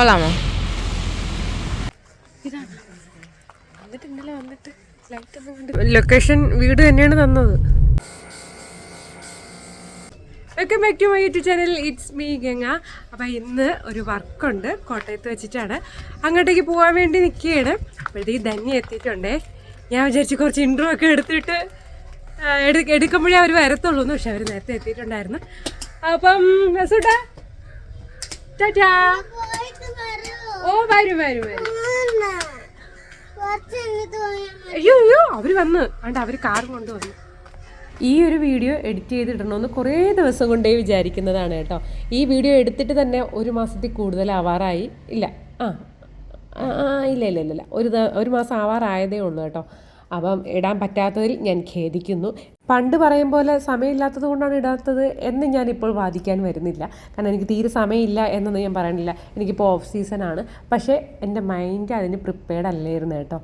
കൊള്ളാമോ? ലൊക്കേഷൻ വീട് തന്നെയാണ് തന്നത്. Welcome back to my YouTube channel it's me Ganga. അപ്പോൾ ഇന്ന് ഒരു വർക്കുണ്ട്. കോട്ടയത്ത് വെച്ചിട്ടാണ്. അങ്ങോട്ടേക്ക് പോകാൻ വേണ്ടി നിൽക്കുകയാണ്. അപ്പോഴത്തേക്ക് ധന്യ എത്തിയിട്ടുണ്ടേ. ഞാൻ വിചാരിച്ച് കുറച്ച് ഇൻട്രോ ഒക്കെ എടുത്തിട്ട് എടു എടുക്കുമ്പോഴേ അവർ വരത്തുള്ളൂ എന്ന് പക്ഷെ അവർ നേരത്തെ എത്തിയിട്ടുണ്ടായിരുന്നു. അപ്പം സുട്ടാ ടാറ്റാ. ഓ വരും വരും വരും. അയ്യോ അയ്യോ അവർ വന്ന്. അണ്ട് അവർ കാർ കൊണ്ടുവന്നു ഈ ഒരു വീഡിയോ എഡിറ്റ് ചെയ്തിടണമെന്ന് കുറേ ദിവസം കൊണ്ടേ വിചാരിക്കുന്നതാണ് കേട്ടോ. ഈ വീഡിയോ എടുത്തിട്ട് തന്നെ ഒരു മാസത്തിൽ കൂടുതൽ ആവാറായി ഇല്ല. ആ ഇല്ല ഇല്ല ഇല്ല ഒരു ഒരു മാസം ആവാറായതേ ഉള്ളൂ കേട്ടോ. അപ്പം ഇടാൻ പറ്റാത്തതിൽ ഞാൻ ഖേദിക്കുന്നു. പണ്ട് പറയും പോലെ സമയമില്ലാത്തത് കൊണ്ടാണ് ഇടാത്തത് എന്ന് ഞാനിപ്പോൾ വാദിക്കാൻ വരുന്നില്ല. കാരണം എനിക്ക് തീരെ സമയമില്ല എന്നൊന്നും ഞാൻ പറയണില്ല. എനിക്കിപ്പോൾ ഓഫ് സീസൺ ആണ്. പക്ഷേ എന്റെ മൈൻഡ് അതിന് പ്രിപ്പയർഡ് അല്ലായിരുന്നു കേട്ടോ.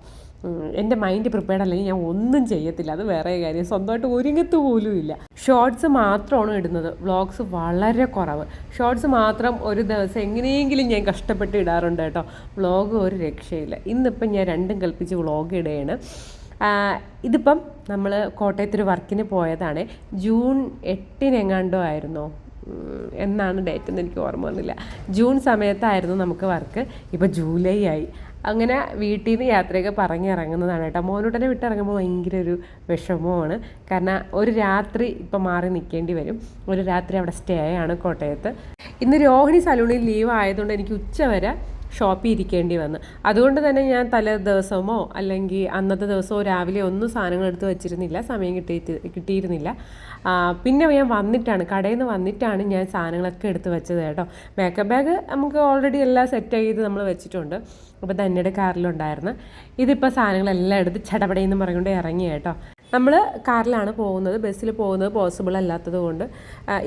എന്റെ മൈൻഡ് പ്രിപ്പയർഡ് അല്ലെങ്കിൽ ഞാൻ ഒന്നും ചെയ്യത്തില്ല. അത് വേറെ കാര്യം. സ്വന്തമായിട്ട് ഒരുങ്ങത്ത് പോലും ഇല്ല. ഷോർട്സ് മാത്രമാണ് ഇടുന്നത്. വ്ളോഗ്സ് വളരെ കുറവ്. ഷോർട്സ് മാത്രം ഒരു ദിവസം എങ്ങനെയെങ്കിലും ഞാൻ കഷ്ടപ്പെട്ട് ഇടാറുണ്ട് കേട്ടോ. വ്ളോഗ് ഒരു രക്ഷയില്ല. ഇന്നിപ്പം ഞാൻ രണ്ടും കൽപ്പിച്ച് വ്ളോഗ് ഇടുകയാണ് ഇതിപ്പം നമ്മൾ കോട്ടയത്തൊരു വർക്കിന് പോയതാണ്. ജൂൺ എട്ടിനെങ്ങാണ്ടോ ആയിരുന്നോ. എന്നാണ് ഡേറ്റ് എന്ന് എനിക്ക് ഓർമ്മ വന്നില്ല. ജൂൺ സമയത്തായിരുന്നു നമുക്ക് വർക്ക്. ഇപ്പോൾ ജൂലൈ ആയി. അങ്ങനെ വീട്ടിൽ നിന്ന് യാത്രയൊക്കെ പറഞ്ഞിറങ്ങുന്നതാണ് കേട്ടോ. മോനോട്ടനെ വിട്ടിറങ്ങുമ്പോൾ ഭയങ്കര ഒരു വിഷമമാണ്. കാരണം ഒരു രാത്രി ഇപ്പം മാറി നിൽക്കേണ്ടി വരും. ഒരു രാത്രി അവിടെ സ്റ്റേ ആണ് കോട്ടയത്ത്. ഇന്ന് രോഹിണി സലൂണിൽ ലീവ് ആയതുകൊണ്ട് എനിക്ക് ഉച്ച വരെ ഷോപ്പിൽ ഇരിക്കേണ്ടി വന്നു. അതുകൊണ്ട് തന്നെ ഞാൻ തലേ ദിവസമോ അല്ലെങ്കിൽ അന്നത്തെ ദിവസമോ രാവിലെ ഒന്നും സാധനങ്ങൾ എടുത്ത് വെച്ചിരുന്നില്ല. സമയം കിട്ടി കിട്ടിയിരുന്നില്ല. പിന്നെ ഞാൻ വന്നിട്ടാണ് കടയിൽ നിന്ന് വന്നിട്ടാണ് ഞാൻ സാധനങ്ങളൊക്കെ എടുത്ത് വെച്ചത് കേട്ടോ. മേക്കപ്പ് ബാഗ് നമുക്ക് ഓൾറെഡി എല്ലാം സെറ്റ് ചെയ്ത് നമ്മൾ വെച്ചിട്ടുണ്ട്. അപ്പോൾ തന്നെയുടെ കാറിലുണ്ടായിരുന്നു. ഇതിപ്പോൾ സാധനങ്ങളെല്ലാം എടുത്ത് ചടപടയെന്ന് പറഞ്ഞുകൊണ്ട് ഇറങ്ങി കേട്ടോ. നമ്മൾ കാറിലാണ് പോകുന്നത് ബസ്സിൽ പോകുന്നത് പോസിബിൾ അല്ലാത്തത് കൊണ്ട്.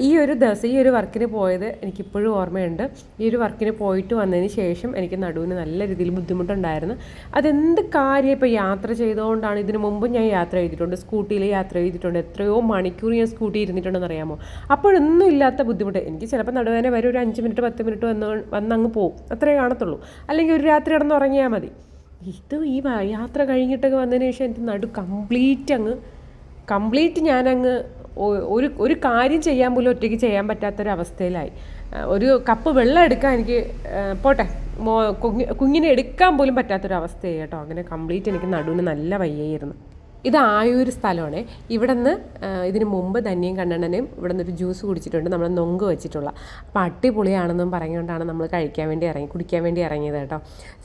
ഈ ഒരു ദിവസം ഈ ഒരു വർക്കിന് പോയത് എനിക്കിപ്പോഴും ഓർമ്മയുണ്ട്. ഈ ഒരു വർക്കിന് പോയിട്ട് വന്നതിന് ശേഷം എനിക്ക് നടുവിന് നല്ല രീതിയിൽ ബുദ്ധിമുട്ടുണ്ടായിരുന്നു. അതെന്ത് കാര്യം ഇപ്പോൾ യാത്ര ചെയ്തുകൊണ്ടാണ് ഇതിനു മുമ്പ് ഞാൻ യാത്ര ചെയ്തിട്ടുണ്ട്. സ്കൂട്ടിയിൽ യാത്ര ചെയ്തിട്ടുണ്ട്. എത്രയോ മണിക്കൂർ ഞാൻ സ്കൂട്ടി ഇരുന്നിട്ടുണ്ടെന്ന് അറിയാമോ? അപ്പോഴൊന്നും ഇല്ലാത്ത ബുദ്ധിമുട്ട്. എനിക്ക് ചിലപ്പോൾ നടുവേനെ വരെ ഒരു അഞ്ച് മിനിറ്റ് പത്ത് മിനിറ്റ് വന്ന് വന്നങ്ങ് പോകും അത്രേ കാണത്തുള്ളൂ. അല്ലെങ്കിൽ ഒരു രാത്രി കിടന്ന് ഉറങ്ങിയാൽ മതി. ഇത് ഈ യാത്ര കഴിഞ്ഞിട്ടൊക്കെ വന്നതിന് ശേഷം എനിക്ക് നടു കംപ്ലീറ്റ് അങ്ങ് കംപ്ലീറ്റ് ഞാനങ്ങ് ഒരു ഒരു കാര്യം ചെയ്യാൻ പോലും ഒറ്റയ്ക്ക് ചെയ്യാൻ പറ്റാത്തൊരവസ്ഥയിലായി. ഒരു കപ്പ് വെള്ളം എടുക്കാൻ എനിക്ക് പോട്ടെ മോ കുഞ്ഞിനെ എടുക്കാൻ പോലും പറ്റാത്തൊരവസ്ഥയായി കേട്ടോ. അങ്ങനെ കംപ്ലീറ്റ് എനിക്ക് നടുവിന് നല്ല വയ്യായിരുന്നു. ഇത് ആയൂർ സ്ഥലമാണ്. ഇവിടെ നിന്ന് ഇതിന് മുമ്പ് ധന്യം കണ്ണണ്ണനും ഇവിടെ നിന്ന് ഒരു ജ്യൂസ് കുടിച്ചിട്ടുണ്ട്. നമ്മൾ നൊങ്ക് വെച്ചിട്ടുള്ള. അപ്പോൾ അടിപൊളിയാണെന്നും പറഞ്ഞുകൊണ്ടാണ് നമ്മൾ കഴിക്കാൻ വേണ്ടി ഇറങ്ങി കുടിക്കാൻ വേണ്ടി ഇറങ്ങിയത് കേട്ടോ.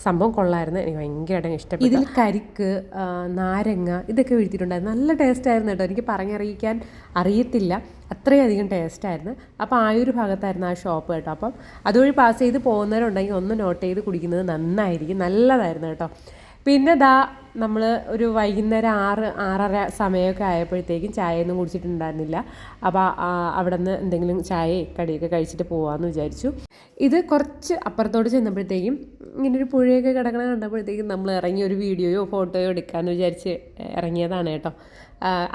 സംഭവം കൊള്ളായിരുന്നു. എനിക്ക് ഭയങ്കരമായിട്ട് ഇഷ്ടപ്പെട്ടു. ഇതിൽ കരിക്ക് നാരങ്ങ ഇതൊക്കെ വീഴ്ത്തിയിട്ടുണ്ടായിരുന്നു. നല്ല ടേസ്റ്റ് ആയിരുന്നു കേട്ടോ. എനിക്ക് പറഞ്ഞറിയിക്കാൻ അറിയത്തില്ല. അത്രയധികം ടേസ്റ്റായിരുന്നു അപ്പോൾ ആ ഒരു ഭാഗത്തായിരുന്നു ആ ഷോപ്പ് കേട്ടോ. അപ്പം അതുവഴി പാസ് ചെയ്ത് പോകുന്നവരുണ്ടെങ്കിൽ ഒന്ന് നോട്ട് ചെയ്ത് കുടിക്കുന്നത് നന്നായിരിക്കും. നല്ലതായിരുന്നു കേട്ടോ. പിന്നെ ദാ നമ്മൾ ഒരു വൈകുന്നേരം ആറ് ആറര സമയമൊക്കെ ആയപ്പോഴത്തേക്കും ചായയൊന്നും കുടിച്ചിട്ടുണ്ടായിരുന്നില്ല. അപ്പോൾ അവിടെ നിന്ന് എന്തെങ്കിലും ചായ കടിയൊക്കെ കഴിച്ചിട്ട് പോകാമെന്ന് വിചാരിച്ചു. ഇത് കുറച്ച് അപ്പുറത്തോട്ട് ചെന്നപ്പോഴത്തേക്കും ഇങ്ങനെ ഒരു പുഴയൊക്കെ കിടക്കണ കണ്ടപ്പോഴത്തേക്കും നമ്മൾ ഇറങ്ങി ഒരു വീഡിയോയോ ഫോട്ടോയോ എടുക്കാമെന്ന് വിചാരിച്ച് ഇറങ്ങിയതാണ് കേട്ടോ.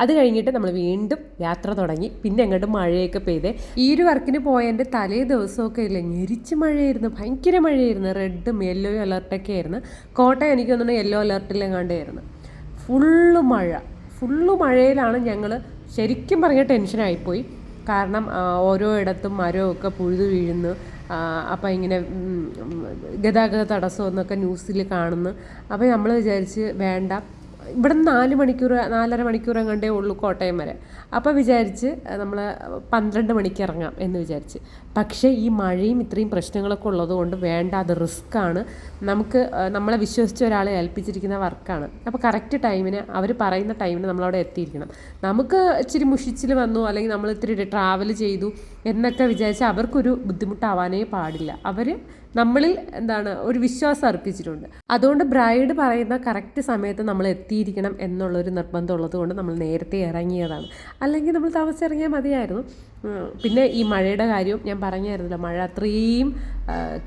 അത് കഴിഞ്ഞിട്ട് നമ്മൾ വീണ്ടും യാത്ര തുടങ്ങി. പിന്നെ അങ്ങോട്ട് മഴയൊക്കെ പെയ്തേ. ഈ ഒരു വർക്കിന് പോയതിന്റെ തലേ ദിവസമൊക്കെ ഇല്ല ഞെരിച്ച് മഴയായിരുന്നു. ഭയങ്കര മഴയായിരുന്നു. റെഡും യെല്ലോയും അലർട്ടൊക്കെ ആയിരുന്നു. കോട്ടയം എനിക്ക് തോന്നുന്നു യെല്ലോ അലർട്ടിലെങ്ങാണ്ടായിരുന്നു ഫുള്ള് മഴ. ഫുള്ള് മഴയിലാണ് ഞങ്ങൾ ശരിക്കും പറഞ്ഞ ടെൻഷനായിപ്പോയി കാരണം ഓരോ ഇടത്തും മരമൊക്കെ പുഴുതു വീഴുന്നു. അപ്പോൾ ഇങ്ങനെ ഗതാഗത തടസ്സം എന്നൊക്കെ ന്യൂസിൽ കാണുന്നു. അപ്പോൾ നമ്മൾ വിചാരിച്ച് വേണ്ട. ഇവിടെ നിന്ന് നാല് മണിക്കൂർ നാലര മണിക്കൂർ എങ്ങാണ്ടേ ഉള്ളൂ കോട്ടയം വരെ. അപ്പോൾ വിചാരിച്ച് നമ്മൾ പന്ത്രണ്ട് മണിക്ക് ഇറങ്ങാം എന്ന് വിചാരിച്ച്. പക്ഷേ ഈ മഴയും ഇത്രയും പ്രശ്നങ്ങളൊക്കെ ഉള്ളത് കൊണ്ട് വേണ്ട അത് റിസ്ക്കാണ് നമുക്ക് നമ്മളെ വിശ്വസിച്ച ഒരാളെ ഏൽപ്പിച്ചിരിക്കുന്ന വർക്കാണ് അപ്പോൾ കറക്റ്റ് ടൈമിന് അവർ പറയുന്ന ടൈമിന് നമ്മളവിടെ എത്തിയിരിക്കണം. നമുക്ക് ഇച്ചിരി മുഷിച്ചിൽ വന്നു അല്ലെങ്കിൽ നമ്മൾ ഇത്തിരി ട്രാവൽ ചെയ്തു എന്നൊക്കെ വിചാരിച്ച് അവർക്കൊരു ബുദ്ധിമുട്ടാവാനേ പാടില്ല. അവർ നമ്മളിൽ എന്താണ് ഒരു വിശ്വാസം അർപ്പിച്ചിട്ടുണ്ട്. അതുകൊണ്ട് ബ്രൈഡ് പറയുന്ന കറക്റ്റ് സമയത്ത് നമ്മൾ എത്തിയിരിക്കണം എന്നുള്ളൊരു നിർബന്ധം ഉള്ളത് കൊണ്ട് നമ്മൾ നേരത്തെ ഇറങ്ങിയതാണ്. അല്ലെങ്കിൽ നമ്മൾ താമസിച്ചിറങ്ങിയാൽ മതിയായിരുന്നു. പിന്നെ ഈ മഴയുടെ കാര്യവും ഞാൻ പറഞ്ഞായിരുന്നല്ലോ മഴ അത്രയും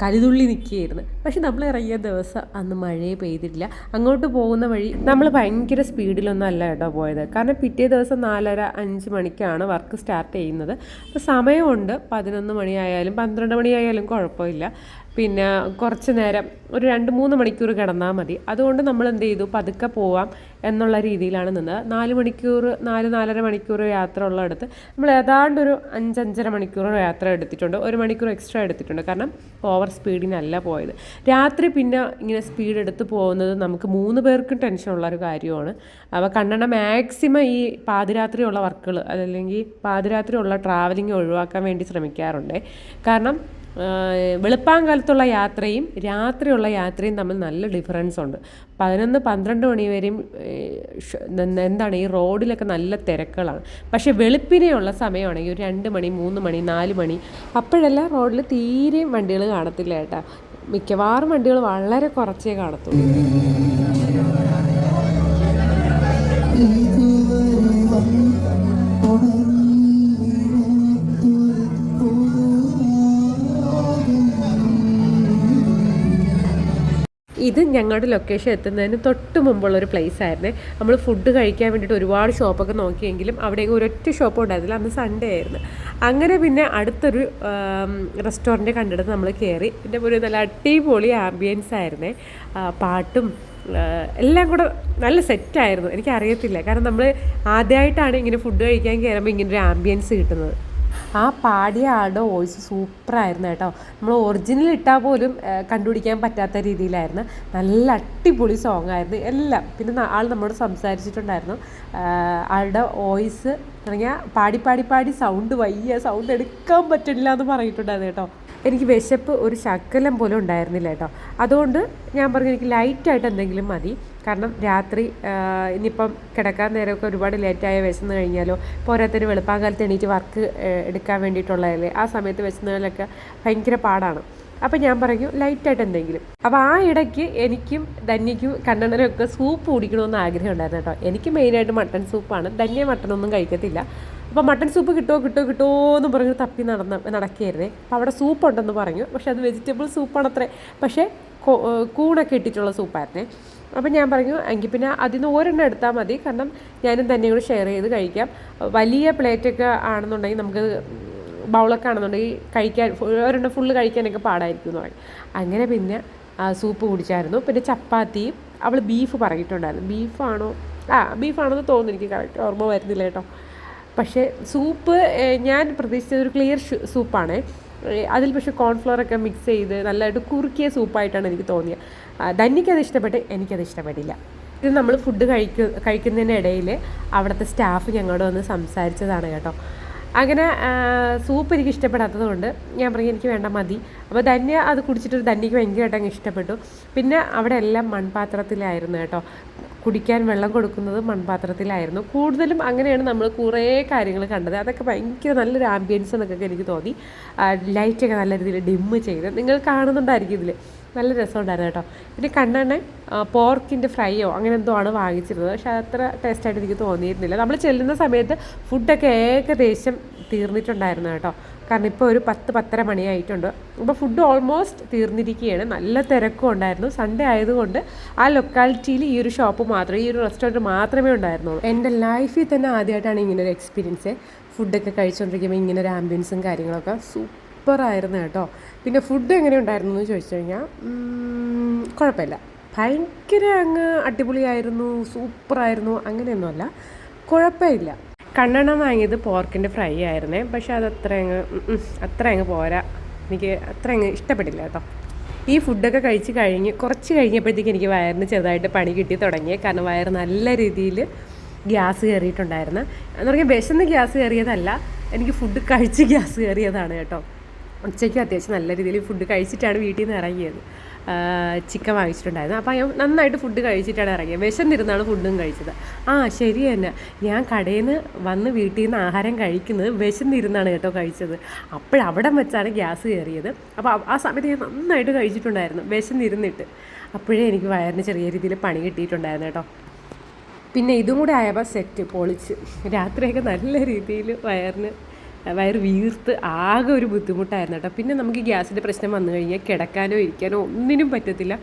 കരുതുള്ളി നിൽക്കുകയായിരുന്നു. പക്ഷെ നമ്മൾ ഇറങ്ങിയ ദിവസം അന്ന് മഴയെ പെയ്തിട്ടില്ല. അങ്ങോട്ട് പോകുന്ന വഴി നമ്മൾ ഭയങ്കര സ്പീഡിലൊന്നും അല്ല കേട്ടോ പോയത്. കാരണം പിറ്റേ ദിവസം നാലര അഞ്ച് മണിക്കാണ് വർക്ക് സ്റ്റാർട്ട് ചെയ്യുന്നത്. അപ്പോൾ സമയമുണ്ട് പതിനൊന്ന് മണിയായാലും പന്ത്രണ്ട് മണിയായാലും കുഴപ്പമില്ല. പിന്നെ കുറച്ച് നേരം ഒരു രണ്ട് മൂന്ന് മണിക്കൂർ കിടന്നാൽ മതി. അതുകൊണ്ട് നമ്മൾ എന്ത് ചെയ്തു? പതുക്കെ പോവാം എന്നുള്ള രീതിയിലാണ് നിന്നത്. നാല് മണിക്കൂർ നാല് നാലര മണിക്കൂർ യാത്ര ഉള്ളിടത്ത് നമ്മൾ ഏതാണ്ട് ഒരു അഞ്ചഞ്ചര മണിക്കൂർ യാത്ര എടുത്തിട്ടുണ്ട്. ഒരു മണിക്കൂർ എക്സ്ട്രാ എടുത്തിട്ടുണ്ട്. കാരണം ഓവർ സ്പീഡിനല്ല പോയത്. രാത്രി പിന്നെ ഇങ്ങനെ സ്പീഡ് എടുത്ത് പോകുന്നത് നമുക്ക് മൂന്ന് പേർക്കും ടെൻഷൻ ഒരു കാര്യമാണ്. അപ്പോൾ കണ്ണട മാക്സിമം ഈ പാതിരാത്രിയുള്ള വർക്കുകൾ അതല്ലെങ്കിൽ പാതിരാത്രിയുള്ള ട്രാവലിംഗ് ഒഴിവാക്കാൻ വേണ്ടി ശ്രമിക്കാറുണ്ട്. കാരണം വെളുപ്പാങ്കാലത്തുള്ള യാത്രയും രാത്രിയുള്ള യാത്രയും തമ്മിൽ നല്ല ഡിഫറൻസ് ഉണ്ട്. പതിനൊന്ന് പന്ത്രണ്ട് മണി വരെയും എന്താണ് ഈ റോഡിലൊക്കെ നല്ല തിരക്കുകളാണ്. പക്ഷേ വെളുപ്പിനെയുള്ള സമയമാണെങ്കിൽ ഒരു രണ്ട് മണി മൂന്ന് മണി നാല് മണി അപ്പോഴെല്ലാം റോഡിൽ തീരെയും വണ്ടികൾ കാണത്തില്ല കേട്ടോ മിക്കവാറും വണ്ടികൾ വളരെ കുറച്ചേ കാണത്തുള്ളൂ. ഇത് ഞങ്ങളുടെ ലൊക്കേഷൻ എത്തുന്നതിന് തൊട്ട് മുമ്പുള്ള ഒരു പ്ലേസ് ആയിരുന്നു. നമ്മൾ ഫുഡ് കഴിക്കാൻ വേണ്ടിയിട്ട് ഒരുപാട് ഷോപ്പൊക്കെ നോക്കിയെങ്കിലും അവിടെ ഒരൊറ്റ ഷോപ്പ് ഉണ്ടായിരുന്നില്ല. അന്ന് സൺഡേ ആയിരുന്നു. അങ്ങനെ പിന്നെ അടുത്തൊരു റെസ്റ്റോറന്റ് കണ്ടിട്ട് നമ്മൾ കയറി പിന്നെ ഒരു നല്ല അടിപൊളി ആംബിയൻസ് ആയിരുന്നേ. പാട്ടും എല്ലാം കൂടെ നല്ല സെറ്റായിരുന്നു എനിക്കറിയത്തില്ല. കാരണം നമ്മൾ ആദ്യമായിട്ടാണ് ഇങ്ങനെ ഫുഡ് കഴിക്കാൻ കയറുമ്പോൾ ഇങ്ങനൊരു ആംബിയൻസ് കിട്ടുന്നത്. ആ പാടിയ ആളുടെ വോയിസ് സൂപ്പറായിരുന്നു കേട്ടോ. നമ്മൾ ഒറിജിനൽ ഇട്ടാൽ പോലും കണ്ടുപിടിക്കാൻ പറ്റാത്ത രീതിയിലായിരുന്നു. നല്ല അടിപൊളി സോങ് ആയിരുന്നു. എല്ലാം പിന്നെ ആൾ നമ്മോട് സംസാരിച്ചിട്ടുണ്ടായിരുന്നു. ആളുടെ വോയിസ് തുടങ്ങിയാൽ പാടി പാടി പാടി സൗണ്ട് വയ്യ സൗണ്ട് എടുക്കാൻ പറ്റില്ല എന്ന് പറഞ്ഞിട്ടുണ്ടായിരുന്നു കേട്ടോ. എനിക്ക് വിശപ്പ് ഒരു ശകലം പോലും ഉണ്ടായിരുന്നില്ല കേട്ടോ. അതുകൊണ്ട് ഞാൻ പറഞ്ഞു എനിക്ക് ലൈറ്റായിട്ട് എന്തെങ്കിലും മതി. കാരണം രാത്രി ഇനിയിപ്പം കിടക്കാൻ നേരമൊക്കെ ഒരുപാട് ലേറ്റായ വിശന്ന് കഴിഞ്ഞാലോ പോരാത്തൊരു വെളുപ്പാങ്കാലത്ത് എണീറ്റ് വർക്ക് എടുക്കാൻ വേണ്ടിയിട്ടുള്ളതല്ലേ? ആ സമയത്ത് വിശന്നതിലൊക്കെ ഭയങ്കര പാടാണ്. അപ്പം ഞാൻ പറഞ്ഞു ലൈറ്റായിട്ട് എന്തെങ്കിലും. അപ്പോൾ ആ ഇടയ്ക്ക് എനിക്കും ധന്യയ്ക്കും കണ്ണനും ഒക്കെ സൂപ്പ് കുടിക്കണമെന്ന് ആഗ്രഹം ഉണ്ടായിരുന്നു കേട്ടോ. എനിക്ക് മെയിനായിട്ട് മട്ടൺ സൂപ്പാണ് ധന്യ മട്ടണൊന്നും കഴിക്കത്തില്ല. അപ്പോൾ മട്ടൺ സൂപ്പ് കിട്ടുമോ കിട്ടുമോ കിട്ടുമോ എന്ന് പറഞ്ഞ് തപ്പി നടന്ന നടക്കുകയായിരുന്നേ. അപ്പോൾ അവിടെ സൂപ്പ് ഉണ്ടെന്ന് പറഞ്ഞു. പക്ഷേ അത് വെജിറ്റബിൾ സൂപ്പാണത്രേ പക്ഷേ കൂണൊക്കെ ഇട്ടിട്ടുള്ള സൂപ്പായിരുന്നേ അപ്പം ഞാൻ പറഞ്ഞു എങ്കിൽ പിന്നെ അതിൽ നിന്ന് ഒരെണ്ണം എടുത്താൽ മതി. കാരണം ഞാനും തന്നെ കൂടി ഷെയർ ചെയ്ത് കഴിക്കാം. വലിയ പ്ലേറ്റൊക്കെ ആണെന്നുണ്ടെങ്കിൽ നമുക്ക് ബൗളൊക്കെ ആണെന്നുണ്ടെങ്കിൽ കഴിക്കാൻ ഒരെണ്ണം ഫുള്ള് കഴിക്കാനൊക്കെ പാടായിരിക്കും എന്ന് പറയും അങ്ങനെ പിന്നെ സൂപ്പ് കുടിച്ചായിരുന്നു. പിന്നെ ചപ്പാത്തിയും അവൾ ബീഫ് പറഞ്ഞിട്ടുണ്ടായിരുന്നു. ബീഫാണോ ആ ബീഫാണെന്ന് തോന്നുന്നു എനിക്ക് കറക്റ്റ് ഓർമ്മ വരുന്നില്ല കേട്ടോ. പക്ഷേ സൂപ്പ് ഞാൻ പ്രതീക്ഷിച്ചത് ഒരു ക്ലിയർ സൂപ്പാണ് അതിൽ പക്ഷേ കോൺഫ്ലോറൊക്കെ മിക്സ് ചെയ്ത് നല്ലതായിട്ട് കുറുക്കിയ സൂപ്പായിട്ടാണ് എനിക്ക് തോന്നിയത് ആ, ധന്യയ്ക്കത് ഇഷ്ടപ്പെട്ട് എനിക്കത് ഇഷ്ടപ്പെട്ടില്ല. ഇത് നമ്മൾ ഫുഡ് കഴിക്കു കഴിക്കുന്നതിനിടയിൽ അവിടുത്തെ സ്റ്റാഫ് ഞങ്ങളോട് വന്ന് സംസാരിച്ചതാണ് കേട്ടോ. അങ്ങനെ സൂപ്പ് എനിക്ക് ഇഷ്ടപ്പെടാത്തത് കൊണ്ട് ഞാൻ പറഞ്ഞു എനിക്ക് വേണ്ട മതി. അപ്പോൾ ധന്യ അത് കുടിച്ചിട്ട് ധന്യക്ക് ഭയങ്കരമായിട്ട് അങ്ങ് ഇഷ്ടപ്പെട്ടു. പിന്നെ അവിടെ എല്ലാം മൺപാത്രത്തിലായിരുന്നു കേട്ടോ. കുടിക്കാൻ വെള്ളം കൊടുക്കുന്നത് മൺപാത്രത്തിലായിരുന്നു. കൂടുതലും അങ്ങനെയാണ് നമ്മൾ കുറേ കാര്യങ്ങൾ കണ്ടത്. അതൊക്കെ ഭയങ്കര നല്ലൊരു ആംബിയൻസ് എന്നൊക്കെ എനിക്ക് തോന്നി. ലൈറ്റൊക്കെ നല്ല രീതിയിൽ ഡിമ്മ് ചെയ്ത്. നിങ്ങൾ കാണുന്നുണ്ടായിരിക്കും ഇതിൽ നല്ല രസമുണ്ടായിരുന്നു കേട്ടോ. പിന്നെ കണ്ണെണ്ണ പോർക്കിന്റെ ഫ്രൈയോ അങ്ങനെ എന്തോ ആണ് വാങ്ങിച്ചിരുന്നത്. പക്ഷെ അത്ര ടേസ്റ്റായിട്ട് എനിക്ക് തോന്നിയിരുന്നില്ല. നമ്മൾ ചെല്ലുന്ന സമയത്ത് ഫുഡൊക്കെ ഏകദേശം തീർന്നിട്ടുണ്ടായിരുന്നു കേട്ടോ. കാരണം ഇപ്പോൾ ഒരു പത്ത് പത്തര മണിയായിട്ടുണ്ട്. അപ്പോൾ ഫുഡ് ഓൾമോസ്റ്റ് തീർന്നിരിക്കുകയാണ്. നല്ല തിരക്കും ഉണ്ടായിരുന്നു. സൺഡേ ആയതുകൊണ്ട് ആ ലൊക്കാലിറ്റിയിൽ ഈ ഒരു ഷോപ്പ് മാത്രം ഈ ഒരു റെസ്റ്റോറന്റ് മാത്രമേ ഉണ്ടായിരുന്നുള്ളൂ. എന്റെ ലൈഫിൽ തന്നെ ആദ്യമായിട്ടാണ് ഇങ്ങനെ ഒരു എക്സ്പീരിയൻസ് ഫുഡൊക്കെ കഴിച്ചുകൊണ്ടിരിക്കുമ്പോൾ ഇങ്ങനെ ഒരു ആംബിയൻസും കാര്യങ്ങളൊക്കെ സൂപ്പറായിരുന്നു കേട്ടോ. പിന്നെ ഫുഡ് എങ്ങനെ ഉണ്ടായിരുന്നു എന്ന് ചോദിച്ചു കഴിഞ്ഞാൽ കുഴപ്പമില്ല. ഭയങ്കര അങ്ങ് അടിപൊളിയായിരുന്നു സൂപ്പറായിരുന്നു അങ്ങനെയൊന്നുമല്ല. കുഴപ്പമില്ല. കണ്ണെണ്ണം വാങ്ങിയത് പോർക്കിന്റെ ഫ്രൈ ആയിരുന്നേ പക്ഷെ അത് അത്ര അങ്ങ് അത്ര അങ്ങ് പോരാ. എനിക്ക് അത്ര അങ്ങ് ഇഷ്ടപ്പെട്ടില്ല കേട്ടോ. ഈ ഫുഡൊക്കെ കഴിച്ച് കഴിഞ്ഞ് കുറച്ച് കഴിഞ്ഞപ്പോഴത്തേക്ക് എനിക്ക് വയറിന് ചെറുതായിട്ട് പണി കിട്ടി തുടങ്ങി കാരണം വയറ് നല്ല രീതിയിൽ ഗ്യാസ് കയറിയിട്ടുണ്ടായിരുന്നു. എന്ന് പറഞ്ഞാൽ വിശന്ന് ഗ്യാസ് കയറിയതല്ല എനിക്ക് ഫുഡ് കഴിച്ച് ഗ്യാസ് കയറിയതാണ് കേട്ടോ. ഉച്ചയ്ക്ക് അത്യാവശ്യം നല്ല രീതിയിൽ ഫുഡ് കഴിച്ചിട്ടാണ് വീട്ടിൽ നിന്ന് ഇറങ്ങിയത്. ചിക്കൻ വാങ്ങിച്ചിട്ടുണ്ടായിരുന്നു. അപ്പോൾ ഞാൻ നന്നായിട്ട് ഫുഡ് കഴിച്ചിട്ടാണ് ഇറങ്ങിയത്. വിശന്നിരുന്നാണ് ഫുഡും കഴിച്ചത്. ആ ശരി തന്നെ. ഞാൻ കടയിൽ നിന്ന് വന്ന് വീട്ടിൽ നിന്ന് ആഹാരം കഴിക്കുന്നത് വിശന്നിരുന്നാണ് കേട്ടോ കഴിച്ചത്. അപ്പോഴവിടെ വെച്ചാണ് ഗ്യാസ് കയറിയത്. അപ്പോൾ ആ- സമയത്ത് ഞാൻ നന്നായിട്ട് കഴിച്ചിട്ടുണ്ടായിരുന്നു വിശന്നിരുന്നിട്ട്. അപ്പോഴേ എനിക്ക് വയറിന് ചെറിയ രീതിയിൽ പണി കിട്ടിയിട്ടുണ്ടായിരുന്നു കേട്ടോ. പിന്നെ ഇതും കൂടെ ആയപ്പോൾ സെറ്റ് പൊളിച്ച്. രാത്രിയൊക്കെ നല്ല രീതിയിൽ വയറിന് വയറ് വീർത്ത് ആകെ ഒരു ബുദ്ധിമുട്ടായിരുന്നു കേട്ടോ. പിന്നെ നമുക്ക് ഗ്യാസിന്റെ പ്രശ്നം വന്നു കഴിഞ്ഞാൽ കിടക്കാനോ ഇരിക്കാനോ ഒന്നിനും പറ്റത്തില്ല.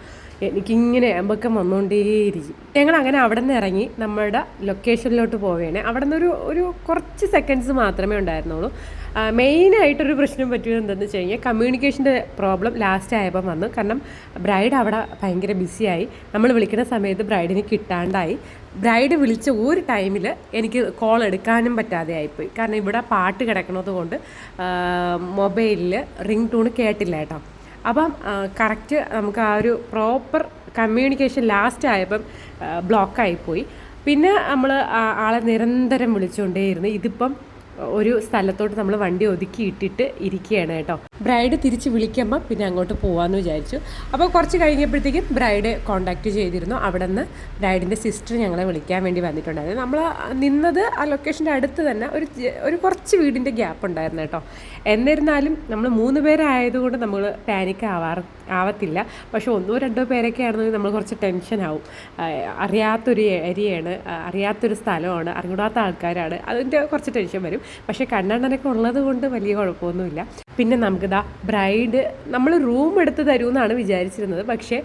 എനിക്കിങ്ങനെ ഏമ്പക്കം വന്നുകൊണ്ടേയിരിക്കും ഞങ്ങൾ അങ്ങനെ അവിടെ നിന്ന് ഇറങ്ങി നമ്മുടെ ലൊക്കേഷനിലോട്ട് പോവുകയാണ് അവിടെ നിന്ന് ഒരു കുറച്ച് സെക്കൻഡ്സ് മാത്രമേ ഉണ്ടായിരുന്നുള്ളൂ. മെയിനായിട്ടൊരു പ്രശ്നം പറ്റിയത് എന്താണെന്ന് വെച്ച് കഴിഞ്ഞാൽ കമ്മ്യൂണിക്കേഷന്റെ പ്രോബ്ലം ലാസ്റ്റ് ആയപ്പം വന്നു. കാരണം ബ്രൈഡ് അവിടെ ഭയങ്കര ബിസിയായി നമ്മൾ വിളിക്കുന്ന സമയത്ത് ബ്രൈഡിന് കിട്ടാണ്ടായി. ബ്രൈഡ് വിളിച്ച ഒരു ടൈമിൽ എനിക്ക് കോൾ എടുക്കാനും പറ്റാതെ ആയിപ്പോയി. കാരണം ഇവിടെ പാട്ട് കിടക്കുന്നത് കൊണ്ട് മൊബൈലിൽ റിംഗ് ടൂൺ കേട്ടില്ല കേട്ടോ. അപ്പം കറക്റ്റ് നമുക്ക് ആ ഒരു പ്രോപ്പർ കമ്മ്യൂണിക്കേഷൻ ലാസ്റ്റ് ആയപ്പം ബ്ലോക്കായിപ്പോയി പിന്നെ നമ്മൾ ആളെ നിരന്തരം വിളിച്ചുകൊണ്ടേയിരുന്നു ഇതിപ്പം ഒരു സ്ഥലത്തോട്ട് നമ്മൾ വണ്ടി ഒതുക്കി ഇട്ടിട്ട് ഇരിക്കുകയാണ് കേട്ടോ. ബ്രൈഡ് തിരിച്ച് വിളിക്കുമ്പോൾ പിന്നെ അങ്ങോട്ട് പോകാമെന്ന് വിചാരിച്ചു. അപ്പോൾ കുറച്ച് കഴിഞ്ഞപ്പോഴത്തേക്കും ബ്രൈഡ് കോൺടാക്റ്റ് ചെയ്തിരുന്നു. അവിടെ നിന്ന് ബ്രൈഡിന്റെ സിസ്റ്റർ ഞങ്ങളെ വിളിക്കാൻ വേണ്ടി വന്നിട്ടുണ്ടായിരുന്നു നമ്മൾ നിന്നത് ആ ലൊക്കേഷന്റെ അടുത്ത് തന്നെ ഒരു ഒരു കുറച്ച് വീടിന്റെ ഗ്യാപ്പ് ഉണ്ടായിരുന്നു കേട്ടോ. എന്നിരുന്നാലും നമ്മൾ മൂന്ന് പേരായതുകൊണ്ട് നമ്മൾ പാനിക് ആവാറ് ആവത്തില്ല. പക്ഷേ ഒന്നോ രണ്ടോ പേരൊക്കെ ആണെന്നുണ്ടെങ്കിൽ നമ്മൾ കുറച്ച് ടെൻഷൻ ആവും. അറിയാത്തൊരു ഏരിയയാണ് അറിയാത്തൊരു സ്ഥലമാണ് അറിഞ്ഞൂടാത്ത ആൾക്കാരാണ്. അതിന്റെ കുറച്ച് ടെൻഷൻ വരും. പക്ഷേ കണ്ണണ്ണനൊക്കെ ഉള്ളത് കൊണ്ട് വലിയ കുഴപ്പമൊന്നുമില്ല. പിന്നെ നമുക്കിതാ ബ്രൈഡ് നമ്മൾ റൂം എടുത്ത് തരുമെന്നാണ് വിചാരിച്ചിരുന്നത്. പക്ഷേ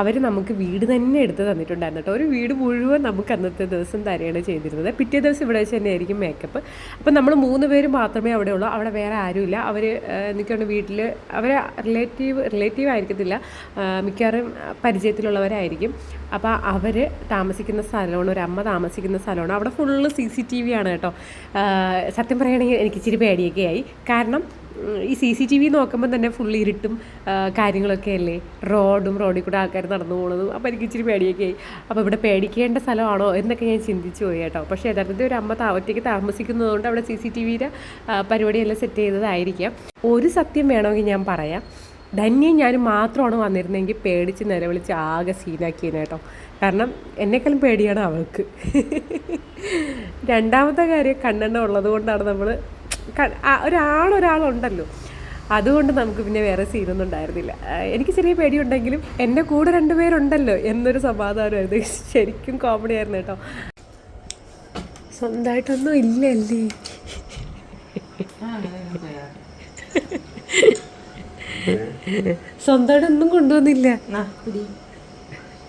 അവർ നമുക്ക് വീട് തന്നെ എടുത്ത് തന്നിട്ടുണ്ടായിരുന്നു കേട്ടോ. ഒരു വീട് മുഴുവൻ നമുക്ക് അന്നത്തെ ദിവസം തരികയാണ് ചെയ്തിരുന്നത്. പിറ്റേ ദിവസം ഇവിടെ വെച്ച് തന്നെയായിരിക്കും മേക്കപ്പ് അപ്പം നമ്മൾ മൂന്ന് പേര് മാത്രമേ അവിടെ ഉള്ളൂ. അവിടെ വേറെ ആരുമില്ല. അവർ എന്തൊക്കെയാണ് വീട്ടിൽ അവരെ റിലേറ്റീവ് റിലേറ്റീവ് ആയിരിക്കത്തില്ല. മിക്കവാറും പരിചയത്തിലുള്ളവരായിരിക്കും. അപ്പോൾ അവർ താമസിക്കുന്ന സ്ഥലമാണ്. ഒരു അമ്മ താമസിക്കുന്ന സ്ഥലമാണ്. അവിടെ full C C T V ആണ് കേട്ടോ. സത്യം പറയുകയാണെങ്കിൽ എനിക്ക് ഇച്ചിരി പേടിയൊക്കെ ആയി. കാരണം ഈ സി സി ടി വി നോക്കുമ്പോൾ തന്നെ ഫുൾ ഇരുട്ടും കാര്യങ്ങളൊക്കെ അല്ലേ? റോഡും റോഡിൽ കൂടെ ആൾക്കാർ നടന്നു പോകുന്നതും അപ്പോൾ എനിക്ക് ഇച്ചിരി പേടിയൊക്കെ ആയി. അപ്പോൾ ഇവിടെ പേടിക്കേണ്ട സ്ഥലമാണോ എന്നൊക്കെ ഞാൻ ചിന്തിച്ചു പോയി കേട്ടോ. പക്ഷേ യഥാർത്ഥത്തിൽ ഒരു അമ്മ ഒറ്റയ്ക്ക് താമസിക്കുന്നതുകൊണ്ട് അവിടെ സി സി ടി വിയുടെ പരിപാടിയെല്ലാം സെറ്റ് ചെയ്തതായിരിക്കാം. ഒരു സത്യം വേണമെങ്കിൽ ഞാൻ പറയാം. ധന്യം ഞാനും മാത്രമാണ് വന്നിരുന്നെങ്കിൽ പേടിച്ച് നിലവിളിച്ച് ആകെ സീനാക്കിയത് കേട്ടോ. കാരണം എന്നെക്കാളും പേടിയാണ് അവൾക്ക്. രണ്ടാമത്തെ കാര്യം കണ്ണെണ്ണ ഉള്ളത് കൊണ്ടാണ് നമ്മൾ ഒരാളൊരാളുണ്ടല്ലോ. അതുകൊണ്ട് നമുക്ക് പിന്നെ വേറെ സീനൊന്നും ഉണ്ടായിരുന്നില്ല. എനിക്ക് ചെറിയ പേടിയുണ്ടെങ്കിലും എന്റെ കൂടെ രണ്ടുപേരുണ്ടല്ലോ എന്നൊരു സമാധാനമായിരുന്നു. ശരിക്കും കോമഡി ആയിരുന്നു കേട്ടോ. സ്വന്തമായിട്ടൊന്നും ഇല്ലല്ലേ? സ്വന്തമായിട്ടൊന്നും കൊണ്ടുവന്നില്ല.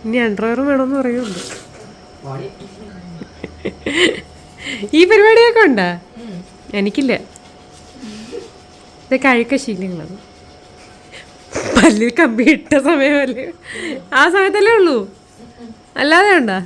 ഇനി അണ്ടർവെയർ വേണമെന്ന് പറയുന്നുണ്ട്. ഈ പരിപാടിയൊക്കെ ഉണ്ടാ? എനിക്കില്ല. ഇതൊക്കെ അഴുക്ക ശീലങ്ങളത്. പല്ലിൽ കമ്പി ഇട്ട സമയമല്ലേ? ആ സമയത്തല്ലേ ഉള്ളൂ. അല്ലാതെ ഉണ്ടാ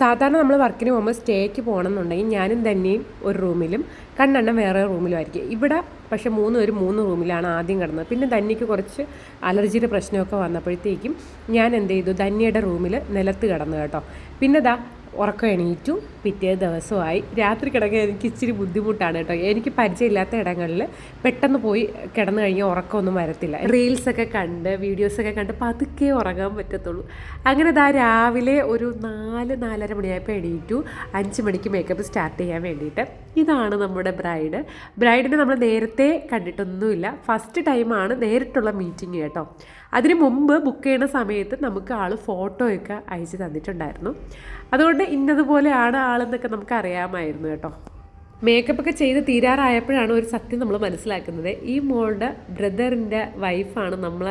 സാധാരണ നമ്മൾ വർക്കിന് പോകുമ്പോൾ സ്റ്റേക്ക് പോകണം എന്നുണ്ടെങ്കിൽ ഞാനും തന്നെയും ഒരു റൂമിലും കണ്ണെണ്ണം വേറെ റൂമിലും ആയിരിക്കും ഇവിടെ പക്ഷേ മൂന്ന് പേര് മൂന്ന് റൂമിലാണ് ആദ്യം കിടന്നത്. പിന്നെ ധന്യക്ക് കുറച്ച് അലർജിയുടെ പ്രശ്നമൊക്കെ വന്നപ്പോഴത്തേക്കും ഞാൻ എന്ത് ചെയ്തു? ധന്യയുടെ റൂമിൽ നിലത്ത് കിടന്നു കേട്ടോ. പിന്നെ ദാ ഉറക്കം എണീറ്റു പിറ്റേ ദിവസമായി രാത്രി കിടക്കാൻ എനിക്ക് ഇച്ചിരി ബുദ്ധിമുട്ടാണ് കേട്ടോ. എനിക്ക് പരിചയമില്ലാത്ത ഇടങ്ങളിൽ പെട്ടെന്ന് പോയി കിടന്നു കഴിഞ്ഞാൽ ഉറക്കമൊന്നും വരത്തില്ല. റീൽസൊക്കെ കണ്ട് വീഡിയോസൊക്കെ കണ്ട് പതുക്കെ ഉറങ്ങാൻ പറ്റത്തുള്ളൂ. അങ്ങനെ ദാ രാവിലെ ഒരു നാല് നാലര മണിയായപ്പോൾ എണീറ്റു. അഞ്ച് മണിക്ക് മേക്കപ്പ് സ്റ്റാർട്ട് ചെയ്യാൻ വേണ്ടിയിട്ട്. ഇതാണ് നമ്മുടെ ബ്രൈഡ്. ബ്രൈഡിനെ നമ്മൾ നേരത്തെ കണ്ടിട്ടൊന്നുമില്ല. ഫസ്റ്റ് ടൈമാണ് നേരിട്ടുള്ള മീറ്റിംഗ് കേട്ടോ. അതിന് മുമ്പ് ബുക്ക് ചെയ്യുന്ന സമയത്ത് നമുക്ക് ആൾ ഫോട്ടോയൊക്കെ അയച്ച് തന്നിട്ടുണ്ടായിരുന്നു. അതുകൊണ്ട് ഇന്നതുപോലെയാണ് ആളെന്നൊക്കെ നമുക്ക് അറിയാമായിരുന്നു കേട്ടോ. മേക്കപ്പ് ഒക്കെ ചെയ്ത് തീരാറായപ്പോഴാണ് ഒരു സത്യം നമ്മൾ മനസ്സിലാക്കുന്നത്. ഈ മോളുടെ ബ്രദറിന്റെ വൈഫാണ് നമ്മൾ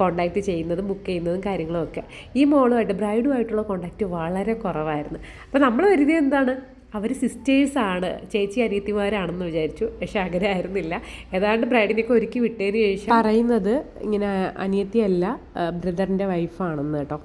കോണ്ടാക്ട് ചെയ്യുന്നതും ബുക്ക് ചെയ്യുന്നതും കാര്യങ്ങളും ഒക്കെ. ഈ മോളുമായിട്ട് ബ്രൈഡുമായിട്ടുള്ള കോണ്ടാക്റ്റ് വളരെ കുറവായിരുന്നു. അപ്പോൾ നമ്മൾ വരുന്നത് എന്താണ്? അവർ സിസ്റ്റേഴ്സാണ് ചേച്ചി അനിയത്തിമാരാണെന്ന് വിചാരിച്ചു. പക്ഷെ അങ്ങനെ ആയിരുന്നില്ല. ഏതാണ്ട് ബ്രൈഡിനെയൊക്കെ ഒരുക്കി വിട്ടതിന് ശേഷം പറയുന്നത് ഇങ്ങനെ അനിയത്തിയല്ല ബ്രദറിന്റെ വൈഫാണെന്ന് കേട്ടോ.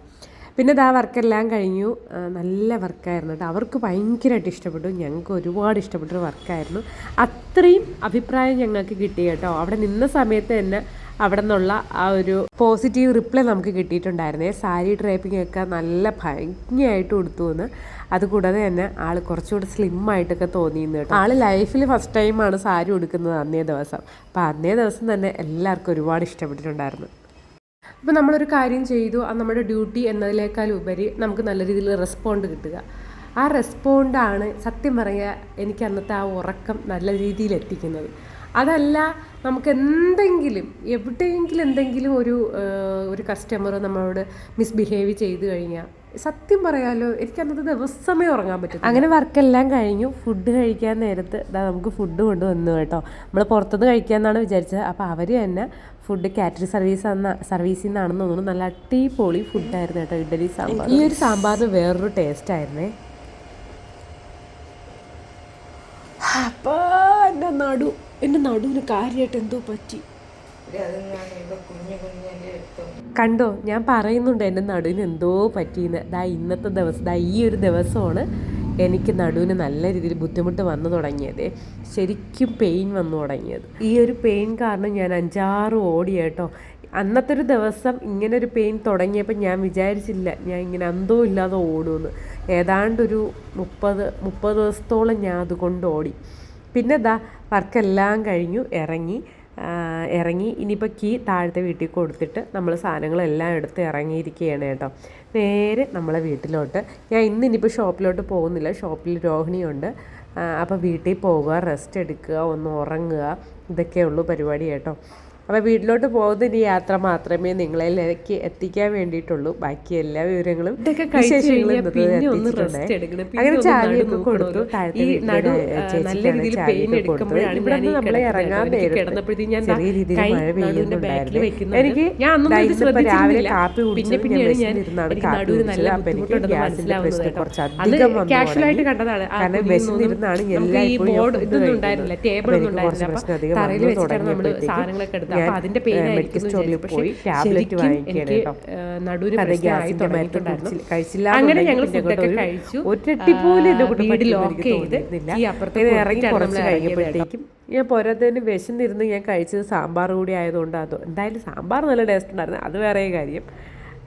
പിന്നെ ഇതാ വർക്കെല്ലാം കഴിഞ്ഞു. നല്ല വർക്കായിരുന്നു കേട്ടോ. അവർക്ക് ഭയങ്കരമായിട്ട് ഇഷ്ടപ്പെട്ടു. ഞങ്ങൾക്ക് ഒരുപാട് ഇഷ്ടപ്പെട്ടൊരു വർക്കായിരുന്നു. അത്രയും അഭിപ്രായം ഞങ്ങൾക്ക് കിട്ടി കേട്ടോ. അവിടെ നിന്ന സമയത്ത് തന്നെ അവിടെ നിന്നുള്ള ആ ഒരു പോസിറ്റീവ് റിപ്ലൈ നമുക്ക് കിട്ടിയിട്ടുണ്ടായിരുന്നേ. സാരി ഡ്രൈപ്പിംഗ് ഒക്കെ നല്ല ഭംഗിയായിട്ട് കൊടുത്തു എന്ന്. അതുകൂടാതെ തന്നെ ആൾ കുറച്ചുകൂടെ സ്ലിം ആയിട്ടൊക്കെ കേട്ടോ. ആൾ ലൈഫിൽ ഫസ്റ്റ് ടൈമാണ് സാരി ഉടുക്കുന്നത് അന്നേ ദിവസം. അപ്പോൾ അന്നേ ദിവസം തന്നെ എല്ലാവർക്കും ഒരുപാട് ഇഷ്ടപ്പെട്ടിട്ടുണ്ടായിരുന്നു. അപ്പോൾ നമ്മളൊരു കാര്യം ചെയ്തു. ആ നമ്മുടെ ഡ്യൂട്ടി എന്നതിനേക്കാൾ ഉപരി നമുക്ക് നല്ല രീതിയിൽ റെസ്പോണ്ട് കിട്ടുക. ആ റെസ്പോണ്ടാണ് സത്യം പറയുക എനിക്ക് അന്നത്തെ ആ ഉറക്കം നല്ല രീതിയിൽ എത്തിക്കുന്നത്. അതല്ല നമുക്ക് എന്തെങ്കിലും എവിടെയെങ്കിലും എന്തെങ്കിലും ഒരു ഒരു കസ്റ്റമർ നമ്മളോട് മിസ്ബിഹേവ് ചെയ്തു കഴിഞ്ഞാൽ സത്യം പറയാലോ എനിക്ക് അന്നത്തെ ദിവസമേ ഉറങ്ങാൻ പറ്റും അങ്ങനെ വർക്കെല്ലാം കഴിഞ്ഞു. ഫുഡ് കഴിക്കാൻ നേരത്ത് ഇതാ നമുക്ക് ഫുഡ് കൊണ്ടുവന്നു കേട്ടോ. നമ്മൾ പുറത്തുനിന്ന് കഴിക്കാമെന്നാണ് വിചാരിച്ചത്. അപ്പോൾ അവർ തന്നെ ഫുഡ് കാറ്ററിംഗ് സർവീസ് എന്ന സർവീസിൽ നിന്നാണെന്ന് തോന്നുന്നു. നല്ല അടിപൊളി ഫുഡായിരുന്നു കേട്ടോ ഇഡലി സാമ്പാർ. ഈ ഒരു സാമ്പാറിന് വേറൊരു ടേസ്റ്റ് ആയിരുന്നേ. അപ്പോൾ എന്റെ നടു എന്റെ നടുവിന് കാര്യമായിട്ട് എന്തോ പറ്റി. കണ്ടോ? ഞാൻ പറയുന്നുണ്ട് എന്റെ നടുവിന് എന്തോ പറ്റിയെന്ന്. ദാ ഇന്നത്തെ ദിവസം ദാ ഈ ഒരു ദിവസമാണ് എനിക്ക് നടുവിന് നല്ല രീതിയിൽ ബുദ്ധിമുട്ട് വന്നു തുടങ്ങിയത്. ശരിക്കും പെയിൻ വന്നു തുടങ്ങിയത്. ഈ ഒരു പെയിൻ കാരണം ഞാൻ അഞ്ചാറ് ഓടി കേട്ടോ. അന്നത്തെ ഒരു ദിവസം ഇങ്ങനെ ഒരു പെയിൻ തുടങ്ങിയപ്പോൾ ഞാൻ വിചാരിച്ചില്ല ഞാൻ ഇങ്ങനെ അന്തോ ഇല്ലാതെ ഓടുമെന്ന്. ഏതാണ്ടൊരു മുപ്പത് മുപ്പത് ദിവസത്തോളം ഞാൻ അതുകൊണ്ട് ഓടി. പിന്നെ ദാ വർക്കെല്ലാം കഴിഞ്ഞു ഇറങ്ങി. ഇറങ്ങി ഇനിയിപ്പോൾ കീ താഴത്തെ വീട്ടിൽ കൊടുത്തിട്ട് നമ്മൾ സാധനങ്ങളെല്ലാം എടുത്ത് ഇറങ്ങിയിരിക്കുകയാണ് കേട്ടോ. നേരെ നമ്മളെ വീട്ടിലോട്ട്. ഞാൻ ഇന്ന് ഇനിയിപ്പോൾ ഷോപ്പിലോട്ട് പോകുന്നില്ല. ഷോപ്പിൽ രോഹിണിയുണ്ട്. അപ്പോൾ വീട്ടിൽ പോവുക റെസ്റ്റ് എടുക്കുക ഒന്ന് ഉറങ്ങുക ഇതൊക്കെയുള്ളൂ പരിപാടി കേട്ടോ. അപ്പോൾ വീട്ടിലോട്ട് പോകുന്ന ഈ യാത്ര മാത്രമേ നിങ്ങളെ നിങ്ങളിലേക്ക് എത്തിക്കാൻ വേണ്ടിയിട്ടുള്ളൂ. ബാക്കി എല്ലാ വിവരങ്ങളും. അങ്ങനെ ചാവിയൊക്കെ കൊടുത്തു. താഴത്തെ ചേച്ചിക്കാണ് ചാവിയൊക്കെ ഇവിടെ നമ്മൾ ഇറങ്ങാൻ നേരത്ത് ചെറിയ രീതിയിൽ മഴ പെയ്യുന്നുണ്ടായിരുന്നു. എനിക്ക് ദാ ഇന്നിപ്പോ രാവിലെ കാപ്പി കുടിച്ചു പിന്നെ വിശന്നിരുന്നാണ് കാപ്പി കുടിച്ചത് അപ്പൊ എനിക്ക് ഗ്യാസിന്റെ പ്രശ്നം കുറച്ച് അധികം വന്നു കാരണം വിശന്നിരുന്നാണ് നിന്നും എല്ലാ ഈ ബോർഡ് ഇതൊന്നും കഴിക്കുന്നത്. ടേബിൾ ഒന്നും എനിക്ക് കുറച്ച് പ്രശ്നം അധികം വന്നു തുടങ്ങിയപ്പോഴത്തേക്കും ഞാൻ, മെഡിക്കൽ സ്റ്റോറിൽ പോയി ടാബ്ലറ്റ് വാങ്ങിക്കുകയാണ് കേട്ടോ. നടുവിന് അത് പ്രശ്നമായി ഗ്യാസിന്റെ മരുന്ന് കഴിച്ചില്ല അങ്ങനെ ഞങ്ങൾ ഫുഡൊക്കെ ഒരു കഴിച്ചു. പോലും ഇറങ്ങി കുറച്ച് കഴിഞ്ഞപ്പോഴത്തേക്കും ഞാൻ പോരാത്തതിന് വിശന്നിരുന്ന് ഞാൻ കഴിച്ചത് സാമ്പാർ കൂടി ആയതുകൊണ്ട് അതോ എന്തായാലും സാമ്പാർ നല്ല ടേസ്റ്റ് ഉണ്ടായിരുന്നു. അത് വേറെ കാര്യം.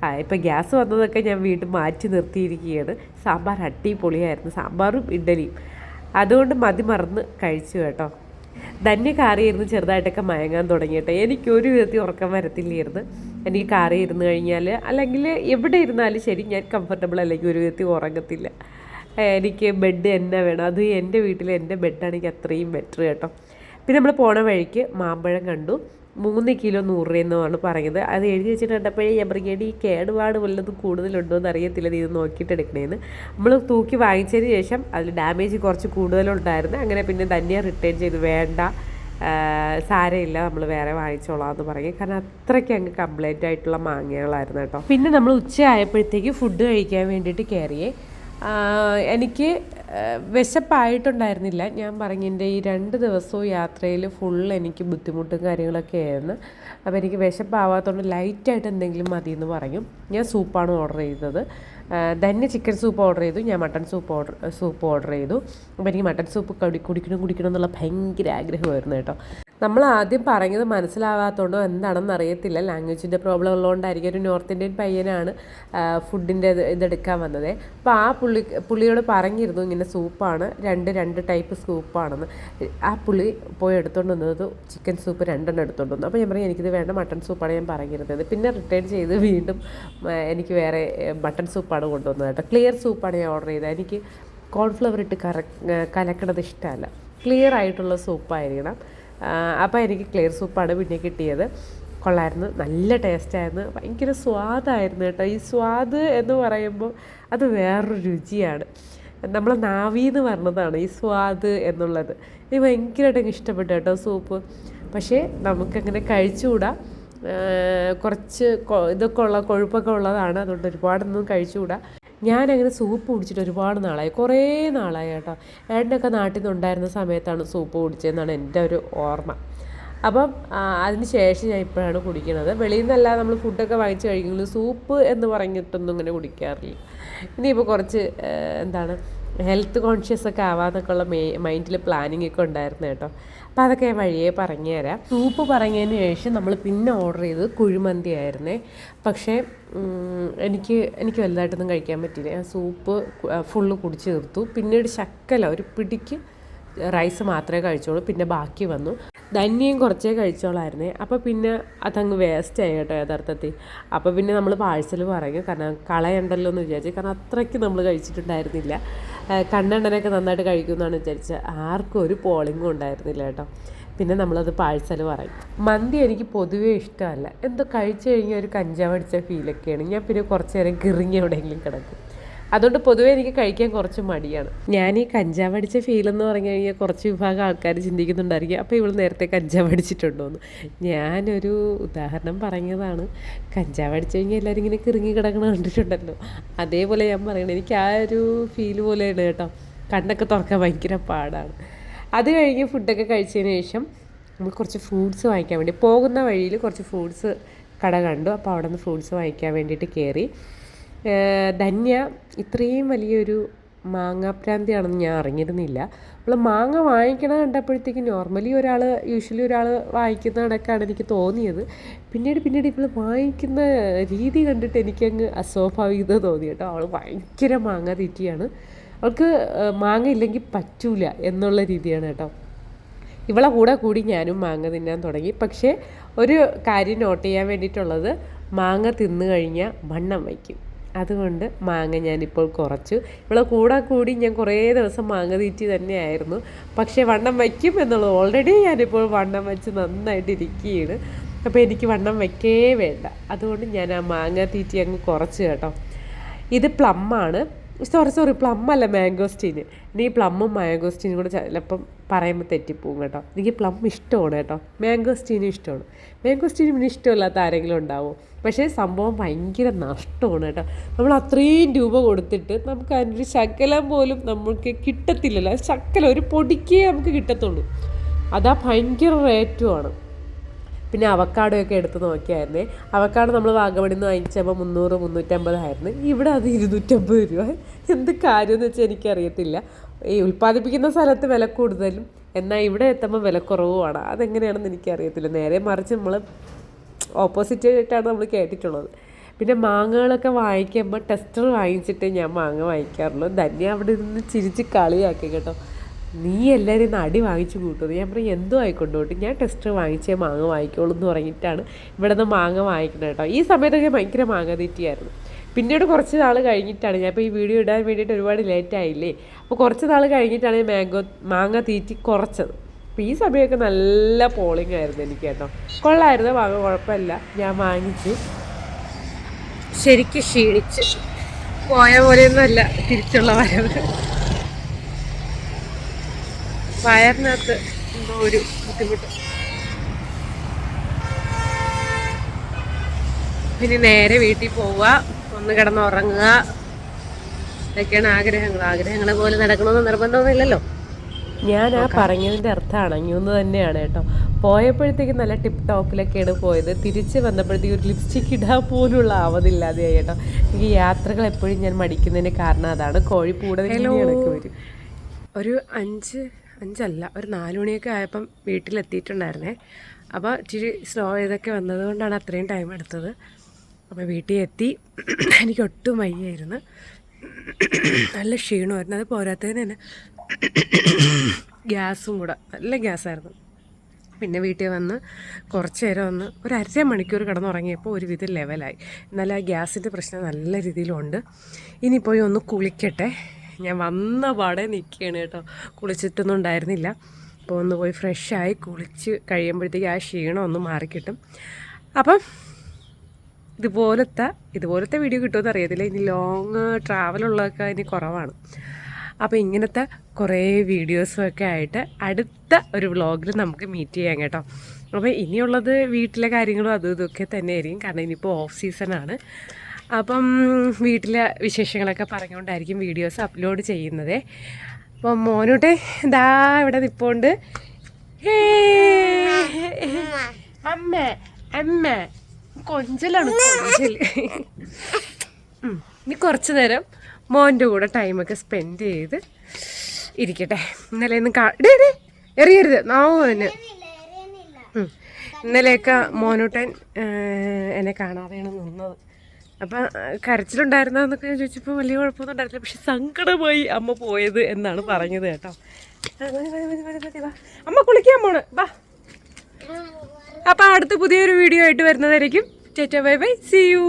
ആ ഇപ്പം ഗ്യാസ് വന്നതൊക്കെ ഞാൻ വീണ്ടും മാറ്റി നിർത്തിയിരിക്കുകയാണ്. സാമ്പാർ അടിപൊളിയായിരുന്നു. സാമ്പാറും ഇഡ്ഡലിയും അതുകൊണ്ട് മതി മറന്ന് കഴിച്ചു കേട്ടോ. ധന്യ കാറിയിരുന്ന് ചെറുതായിട്ടൊക്കെ മയങ്ങാൻ തുടങ്ങിയിട്ട് എനിക്കൊരു വിധത്തിൽ ഉറക്കം വരത്തില്ലായിരുന്നു. എനിക്ക് കാറി ഇരുന്ന് കഴിഞ്ഞാൽ അല്ലെങ്കിൽ എവിടെ ഇരുന്നാലും ശരി ഞാൻ കംഫർട്ടബിൾ അല്ലെങ്കിൽ ഒരു വിധത്തിൽ ഉറങ്ങത്തില്ല. എനിക്ക് ബെഡ് എന്നെ വേണം. അത് എന്റെ വീട്ടിൽ എന്റെ ബെഡാണെങ്കിൽ അത്രയും ബെറ്റർ കേട്ടോ. പിന്നെ നമ്മൾ പോണ വഴിക്ക് മാമ്പഴം കണ്ടു. മൂന്ന് കിലോ നൂറ് രൂപയെന്നാണ് പറഞ്ഞത് അത് എഴുതി വെച്ചിട്ട് കണ്ടപ്പോഴേ ഞാൻ പറയുകയാണ് ഈ കേടുപാട് വല്ലതും കൂടുതലുണ്ടോ എന്ന് അറിയത്തില്ല ഇത് നോക്കിയിട്ട് എടുക്കണേന്ന്. നമ്മൾ തൂക്കി വാങ്ങിച്ചതിന് ശേഷം അതിൽ ഡാമേജ് കുറച്ച് കൂടുതലുണ്ടായിരുന്നു. അങ്ങനെ പിന്നെ തന്നെ റിട്ടേൺ ചെയ്ത്. വേണ്ട സാരമില്ല നമ്മൾ വേറെ വാങ്ങിച്ചോളാം എന്ന് പറയും കാരണം അത്രയ്ക്ക് അങ്ങ് കംപ്ലൈന്റ് ആയിട്ടുള്ള മാങ്ങകളായിരുന്നു കേട്ടോ. പിന്നെ നമ്മൾ ഉച്ച ആയപ്പോഴത്തേക്ക് ഫുഡ് കഴിക്കാൻ വേണ്ടിയിട്ട് കയറിയേ എനിക്ക് വിശപ്പായിട്ടുണ്ടായിരുന്നില്ല. ഞാൻ പറഞ്ഞു എന്റെ ഈ രണ്ട് ദിവസവും യാത്രയിൽ ഫുൾ എനിക്ക് ബുദ്ധിമുട്ടും കാര്യങ്ങളൊക്കെ ആയിരുന്നു അപ്പോൾ എനിക്ക് വിശപ്പാവാത്തതുകൊണ്ട് ലൈറ്റായിട്ട് എന്തെങ്കിലും മതി എന്ന് പറഞ്ഞു ഞാൻ സൂപ്പാണ് ഓർഡർ ചെയ്തത്. ധന്യ ചിക്കൻ സൂപ്പ് ഓർഡർ ചെയ്തു. ഞാൻ mutton soup order soup order ചെയ്തു. അപ്പോൾ എനിക്ക് മട്ടൺ സൂപ്പ് കുടി കുടിക്കണം കുടിക്കണം എന്നുള്ള ഭയങ്കര ആഗ്രഹമായിരുന്നു കേട്ടോ. നമ്മൾ ആദ്യം പറഞ്ഞത് മനസ്സിലാവാത്തതുകൊണ്ടോ എന്താണെന്ന് അറിയത്തില്ല. ലാംഗ്വേജിന്റെ പ്രോബ്ലം ഉള്ളതുകൊണ്ടായിരിക്കും ഒരു നോർത്ത് ഇന്ത്യൻ പയ്യനാണ് ഫുഡിന്റെ ഇതെടുക്കാൻ വന്നത്. അപ്പോൾ ആ പുള്ളി പുള്ളിയോട് പറഞ്ഞിരുന്നു ഇങ്ങനെ സൂപ്പാണ് രണ്ട് രണ്ട് ടൈപ്പ് സൂപ്പാണെന്ന്. ആ പുള്ളി പോയി എടുത്തുകൊണ്ട് വന്നത് ചിക്കൻ സൂപ്പ് രണ്ടെണ്ണം എടുത്തുകൊണ്ട് വന്നു. അപ്പോൾ ഞാൻ പറഞ്ഞു എനിക്കിത് വേണ്ട മട്ടൺ സൂപ്പാണ് ഞാൻ പറഞ്ഞിരുന്നത്. പിന്നെ റിട്ടേൺ ചെയ്ത് വീണ്ടും എനിക്ക് വേറെ മട്ടൺ സൂപ്പാണ് കൊണ്ടുവന്നത് കേട്ടോ. ക്ലിയർ സൂപ്പാണ് ഞാൻ ഓർഡർ ചെയ്തത്. എനിക്ക് കോൺഫ്ലവർ ഇട്ട് കറ കലക്കണത് ഇഷ്ടമല്ല. ക്ലിയർ ആയിട്ടുള്ള സൂപ്പായിരിക്കണം അപ്പോൾ എനിക്ക് ക്ലിയർ സൂപ്പാണ് പിന്നെ കിട്ടിയത്. കൊള്ളായിരുന്നു നല്ല ടേസ്റ്റായിരുന്നു ഭയങ്കര സ്വാദായിരുന്നു കേട്ടോ. ഈ സ്വാദ് എന്ന് പറയുമ്പോൾ അത് വേറൊരു രുചിയാണ്. നമ്മളെ എന്ന് പറഞ്ഞതാണ് ഈ സ്വാദ് എന്നുള്ളത്. എനിക്ക് ഭയങ്കരമായിട്ട് എനിക്ക് ഇഷ്ടപ്പെട്ടു കേട്ടോ സൂപ്പ് പക്ഷേ നമുക്കങ്ങനെ കഴിച്ചുകൂടാ. കുറച്ച് ഇതൊക്കെ ഉള്ള കൊഴുപ്പൊക്കെ ഉള്ളതാണ്. അതുകൊണ്ട് ഒരുപാടൊന്നും കഴിച്ചുകൂടാ. ഞാനങ്ങനെ സൂപ്പ് കുടിച്ചിട്ട് ഒരുപാട് നാളായി. കുറേ നാളായി കേട്ടോ. ഏട്ടനൊക്കെ നാട്ടിൽ നിന്ന് ഉണ്ടായിരുന്ന സമയത്താണ് സൂപ്പ് കുടിച്ചതെന്നാണ് എന്റെ ഒരു ഓർമ്മ. അപ്പം അതിന് ശേഷം ഞാൻ ഇപ്പോഴാണ് കുടിക്കുന്നത്. വെളിയിൽ നിന്നല്ല നമ്മൾ ഫുഡൊക്കെ വാങ്ങിച്ച് കഴിക്കുന്നത് സൂപ്പ് എന്ന് പറഞ്ഞിട്ടൊന്നും ഇങ്ങനെ കുടിക്കാറില്ല. ഇനിയിപ്പോൾ കുറച്ച് എന്താണ് ഹെൽത്ത് കോൺഷ്യസ് ഒക്കെ ആവാന്നൊക്കെ ഉള്ള മൈൻഡിൽ പ്ലാനിങ് ഒക്കെ ഉണ്ടായിരുന്നു കേട്ടോ. അപ്പോൾ അതൊക്കെ ഞാൻ വഴിയെ പറഞ്ഞു തരാം. സൂപ്പ് പറഞ്ഞതിന് ശേഷം നമ്മൾ പിന്നെ ഓർഡർ ചെയ്തത് കുഴിമന്തി ആയിരുന്നേ. പക്ഷേ എനിക്ക് എനിക്ക് വലുതായിട്ടൊന്നും കഴിക്കാൻ പറ്റിയില്ല. ഞാൻ സൂപ്പ് ഫുള്ള് കുടിച്ച് തീർത്തു. പിന്നീട് ശക്കല ഒരു പിടിക്ക് റൈസ് മാത്രമേ കഴിച്ചോളൂ. പിന്നെ ബാക്കി വന്നു. ധന്യം കുറച്ചേ കഴിച്ചോളായിരുന്നേ. അപ്പോൾ പിന്നെ അതങ്ങ് വേസ്റ്റ് ആയി കേട്ടോ യഥാർത്ഥത്തിൽ. അപ്പോൾ പിന്നെ നമ്മൾ പാഴ്സൽ പറഞ്ഞു കാരണം കളയണ്ടല്ലോ എന്ന് വിചാരിച്ചു. കാരണം അത്രയ്ക്ക് നമ്മൾ കഴിച്ചിട്ടുണ്ടായിരുന്നില്ല. കണ്ണണ്ണനൊക്കെ നന്നായിട്ട് കഴിക്കുമെന്നാണ് വിചാരിച്ചത് ആർക്കും ഒരു പോളിങ്ങും ഉണ്ടായിരുന്നില്ല കേട്ടോ. പിന്നെ നമ്മളത് പാഴ്സൽ പറയും. മന്തി എനിക്ക് പൊതുവേ ഇഷ്ടമല്ല. എന്തോ കഴിച്ചു കഴിഞ്ഞാൽ ഒരു കഞ്ചാവടിച്ച ഫീലൊക്കെയാണ് ഞാൻ പിന്നെ കുറച്ച് നേരം കിറിങ്ങി എവിടെയെങ്കിലും കിടക്കും. അതുകൊണ്ട് പൊതുവേ എനിക്ക് കഴിക്കാൻ കുറച്ച് മടിയാണ്. ഞാൻ ഈ കഞ്ചാവ് അടിച്ച ഫീൽ എന്ന് പറഞ്ഞു കഴിഞ്ഞാൽ കുറച്ച് വിഭാഗം ആൾക്കാർ ചിന്തിക്കുന്നുണ്ടായിരിക്കും. അപ്പോൾ ഇവൾ നേരത്തെ കഞ്ചാവ് അടിച്ചിട്ടുണ്ടോ എന്ന്. ഞാനൊരു ഉദാഹരണം പറഞ്ഞതാണ്. കഞ്ചാവ് അടിച്ചു കഴിഞ്ഞാൽ എല്ലാവരും ഇങ്ങനെ കിറങ്ങി കിടക്കണ കണ്ടിട്ടുണ്ടല്ലോ. അതേപോലെ ഞാൻ പറയണത് എനിക്ക് ആ ഒരു ഫീൽ പോലെയാണ് കേട്ടോ. കണ്ണൊക്കെ തുറക്കാൻ ഭയങ്കര പാടാണ്. അത് കഴിഞ്ഞ് ഫുഡൊക്കെ കഴിച്ചതിന് ശേഷം നമ്മൾ കുറച്ച് ഫ്രൂട്ട്സ് വാങ്ങിക്കാൻ വേണ്ടി പോകുന്ന വഴിയിൽ കുറച്ച് ഫ്രൂട്ട്സ് കട കണ്ടു. അപ്പോൾ അവിടെ നിന്ന് ഫ്രൂട്ട്സ് വാങ്ങിക്കാൻ വേണ്ടിയിട്ട് കയറി ധന്യ ഇത്രയും വലിയൊരു മാങ്ങാപ്രാന്തിയാണെന്ന് ഞാൻ അറിഞ്ഞിരുന്നില്ല. നമ്മൾ മാങ്ങ വാങ്ങിക്കണ കണ്ടപ്പോഴത്തേക്ക് നോർമലി ഒരാൾ യൂഷ്വലി ഒരാൾ വാങ്ങിക്കുന്ന കണക്കാണ് എനിക്ക് തോന്നിയത്. പിന്നീട് പിന്നീട് ഇവൾ വാങ്ങിക്കുന്ന രീതി കണ്ടിട്ട് എനിക്കങ്ങ് അസ്വാഭാവികത തോന്നി കേട്ടോ. അവൾ ഭയങ്കര മാങ്ങ തീറ്റിയാണ്. അവൾക്ക് മാങ്ങ ഇല്ലെങ്കിൽ പറ്റൂല എന്നുള്ള രീതിയാണ് കേട്ടോ. ഇവളെ കൂടെ കൂടി ഞാനും മാങ്ങ തിന്നാൻ തുടങ്ങി. പക്ഷേ ഒരു കാര്യം നോട്ട് ചെയ്യാൻ വേണ്ടിയിട്ടുള്ളത് മാങ്ങ തിന്നു കഴിഞ്ഞാൽ വണ്ണം വയ്ക്കും. അതുകൊണ്ട് മാങ്ങ ഞാനിപ്പോൾ കുറച്ചു. ഇവിടെ കൂടെ കൂടി ഞാൻ കുറേ ദിവസം മാങ്ങ തീറ്റി തന്നെയായിരുന്നു. പക്ഷേ വണ്ണം വയ്ക്കും എന്നുള്ളത് ഓൾറെഡി ഞാനിപ്പോൾ വണ്ണം വെച്ച് നന്നായിട്ട് ഇരിക്കുകയാണ്. അപ്പോൾ എനിക്ക് വണ്ണം വയ്ക്കേ വേണ്ട. അതുകൊണ്ട് ഞാൻ ആ മാങ്ങ തീറ്റി അങ്ങ് കുറച്ച് കേട്ടോ. ഇത് പ്ലമ്മാണ് സോറി സോറി പ്ലം അല്ല മാംഗോസ്റ്റീന് ഇനി പ്ലമ്മും മാംഗോസ്റ്റീനും കൂടെ ചിലപ്പം പറയുമ്പോൾ തെറ്റിപ്പോവും കേട്ടോ. എനിക്ക് പ്ലം ഇഷ്ടമാണ് കേട്ടോ. മാംഗോസ്റ്റീനും ഇഷ്ടമാണ്. മാംഗോസ്റ്റീനും ഇഷ്ടമില്ലാത്ത ആരെങ്കിലും ഉണ്ടാവും? പക്ഷേ സംഭവം ഭയങ്കര നഷ്ടമാണ് കേട്ടോ. നമ്മൾ അത്രയും രൂപ കൊടുത്തിട്ട് നമുക്ക് അതിനൊരു ശകലം പോലും നമുക്ക് കിട്ടത്തില്ലല്ലോ. ശകലം ഒരു പൊടിക്കേ നമുക്ക് കിട്ടത്തുള്ളൂ. അതാ ഭയങ്കര റേറ്റുമാണ്. പിന്നെ അവക്കാടൊക്കെ എടുത്ത് നോക്കിയായിരുന്നേ. അവക്കാട് നമ്മൾ വാഗമണിൽ നിന്ന് വാങ്ങിച്ചപ്പോൾ മുന്നൂറ് മുന്നൂറ്റമ്പതായിരുന്നു ഇവിടെ അത് ഇരുന്നൂറ്റമ്പത് രൂപ. എന്ത് കാര്യമെന്ന് വെച്ചാൽ എനിക്കറിയത്തില്ല. ഈ ഉൽപ്പാദിപ്പിക്കുന്ന സ്ഥലത്ത് വില കൂടുതലും എന്നാൽ ഇവിടെ എത്തുമ്പോൾ വില കുറവുമാണ്. അതെങ്ങനെയാണെന്ന് എനിക്കറിയത്തില്ല. നേരെ മറിച്ച് നമ്മൾ ഓപ്പോസിറ്റ് ആയിട്ടാണ് നമ്മൾ കേട്ടിട്ടുള്ളത്. പിന്നെ മാങ്ങകളൊക്കെ വാങ്ങിക്കുമ്പോൾ ടെസ്റ്റർ വാങ്ങിച്ചിട്ട് ഞാൻ മാങ്ങ വാങ്ങിക്കാറുള്ളൂ. ധന്യ അവിടെ നിന്ന് ചിരിച്ച് കളിയാക്കി കേട്ടോ. നീ എല്ലാവരും ഇന്ന് അടി വാങ്ങിച്ചു കൂട്ടുന്നത് ഞാൻ പറയും എന്തോ ആയിക്കൊണ്ടോട്ട് ഞാൻ ടെസ്റ്റർ വാങ്ങിച്ചേ മാങ്ങ വാങ്ങിക്കോളൂ എന്ന് പറഞ്ഞിട്ടാണ് ഇവിടെ നിന്ന് മാങ്ങ വാങ്ങിക്കുന്നത് കേട്ടോ. ഈ സമയത്തൊക്കെ ഭയങ്കര മാങ്ങ തീറ്റിയായിരുന്നു. പിന്നീട് കുറച്ച് നാൾ കഴിഞ്ഞിട്ടാണ് ഞാൻ ഇപ്പോൾ ഈ വീഡിയോ ഇടാൻ വേണ്ടിയിട്ട് ഒരുപാട് ലേറ്റ് ആയില്ലേ? അപ്പോൾ കുറച്ച് നാൾ കഴിഞ്ഞിട്ടാണ് മാംഗോ മാങ്ങ തീറ്റി കുറച്ചത്. അപ്പോൾ ഈ സമയമൊക്കെ നല്ല പോളിംഗ് ആയിരുന്നു എനിക്ക് കേട്ടോ കൊള്ളായിരുന്നു വാങ്ങ കുഴപ്പമില്ല. ഞാൻ വാങ്ങിച്ചു ശരിക്കും ക്ഷീണിച്ച് പോയ പോലെയൊന്നുമല്ല തിരിച്ചുള്ള വരവ്. വയറിനകത്ത് എന്തോ ഒരു ബുദ്ധിമുട്ട്. പിന്നെ നേരെ വീട്ടിൽ പോവുക ഒന്ന് കിടന്ന് ഉറങ്ങുക ഇതൊക്കെയാണ് ആഗ്രഹങ്ങൾ. ആഗ്രഹങ്ങളെ പോലെ നടക്കണമെന്ന് നിർബന്ധമൊന്നുമില്ലല്ലോ. ഞാൻ ആ പറഞ്ഞതിന്റെ അർത്ഥം അണങ്ങുന്നത് തന്നെയാണ് കേട്ടോ. പോയപ്പോഴത്തേക്ക് നല്ല ടിപ്പ് ടോപ്പിലൊക്കെയാണ് പോയത്. തിരിച്ച് വന്നപ്പോഴത്തേക്ക് ഒരു ലിപ്സ്റ്റിക് ഇടാൻ പോലുള്ള ആവതില്ലാതെയായി കേട്ടോ. എനിക്ക് യാത്രകൾ എപ്പോഴും ഞാൻ മടിക്കുന്നതിന് കാരണം അതാണ്. കോഴിപ്പൂടെ വരും. ഒരു അഞ്ച് അഞ്ചല്ല ഒരു നാല് മണിയൊക്കെ ആയപ്പം വീട്ടിലെത്തിയിട്ടുണ്ടായിരുന്നേ. അപ്പോൾ ഇച്ചിരി സ്ലോ ചെയ്തൊക്കെ വന്നതുകൊണ്ടാണ് അത്രയും ടൈം എടുത്തത്. അപ്പോൾ വീട്ടിൽ എത്തി എനിക്ക് ഒട്ടും വയ്യായിരുന്നു. നല്ല ക്ഷീണമായിരുന്നു. അത് പോരാത്തതിന് തന്നെ ഗ്യാസും കൂടെ. നല്ല ഗ്യാസായിരുന്നു. പിന്നെ വീട്ടിൽ വന്ന് കുറച്ച് നേരം ഒന്ന് ഒരു അര മണിക്കൂർ കിടന്നുറങ്ങിയപ്പോൾ ഒരുവിധം ലെവലായി. എന്നാൽ ആ ഗ്യാസിന്റെ പ്രശ്നം നല്ല രീതിയിലുണ്ട്. ഇനി പോയി ഒന്ന് കുളിക്കട്ടെ. ഞാൻ വന്ന പാടെ നിൽക്കുകയാണ് കേട്ടോ. കുളിച്ചിട്ടൊന്നും ഉണ്ടായിരുന്നില്ല അപ്പോൾ ഒന്ന് പോയി ഫ്രഷായി കുളിച്ച് കഴിയുമ്പോഴത്തേക്ക് ആ ക്ഷീണം ഒന്ന് മാറിക്കിട്ടും. അപ്പം ഇതുപോലത്തെ ഇതുപോലത്തെ വീഡിയോ കിട്ടുമെന്ന് അറിയത്തില്ല. ഇനി ലോങ് ട്രാവലുള്ളതൊക്കെ ഇനി കുറവാണ്. അപ്പോൾ ഇങ്ങനത്തെ കുറേ വീഡിയോസൊക്കെ ആയിട്ട് അടുത്ത ഒരു വ്ളോഗിൽ നമുക്ക് മീറ്റ് ചെയ്യാം കേട്ടോ. അപ്പോൾ ഇനിയുള്ളത് വീട്ടിലെ കാര്യങ്ങളും അതും ഇതൊക്കെ തന്നെ ആയിരിക്കും കാരണം ഇനിയിപ്പോൾ ഓഫ് സീസണാണ് അപ്പം വീട്ടിലെ വിശേഷങ്ങളൊക്കെ പറഞ്ഞുകൊണ്ടായിരിക്കും വീഡിയോസ് അപ്ലോഡ് ചെയ്യുന്നത്. അപ്പം മോനോട്ടെ ഇതാ ഇവിടെ നിപ്പോണ്ട്. അമ്മ അമ്മ. കൊഞ്ചലാണ് കൊഞ്ചൽ. ഇനി കുറച്ച് നേരം മോന്റെ കൂടെ ടൈമൊക്കെ സ്പെൻഡ് ചെയ്ത് ഇരിക്കട്ടെ. ഇന്നലെ ഒന്ന് കാ ഡേ ഡേ എറിയരുത്. നാവോ തന്നെ ഉം. ഇന്നലെയൊക്കെ മോനൂട്ടൻ എന്നെ കാണാതെയാണ് നിന്നത്. അപ്പം കരച്ചിലുണ്ടായിരുന്നതെന്നൊക്കെ ഞാൻ ചോദിച്ചപ്പോൾ വലിയ കുഴപ്പമൊന്നും ഉണ്ടായിരുന്നില്ല. പക്ഷെ സങ്കടമായി അമ്മ പോയത് എന്നാണ് പറഞ്ഞത് കേട്ടോ. അമ്മ കുളിക്കാൻ പോണ് വാ. അപ്പം അടുത്ത പുതിയൊരു വീഡിയോ ആയിട്ട് വരുന്നതായിരിക്കും. ചേച്ചാ ബൈ ബൈ സി യു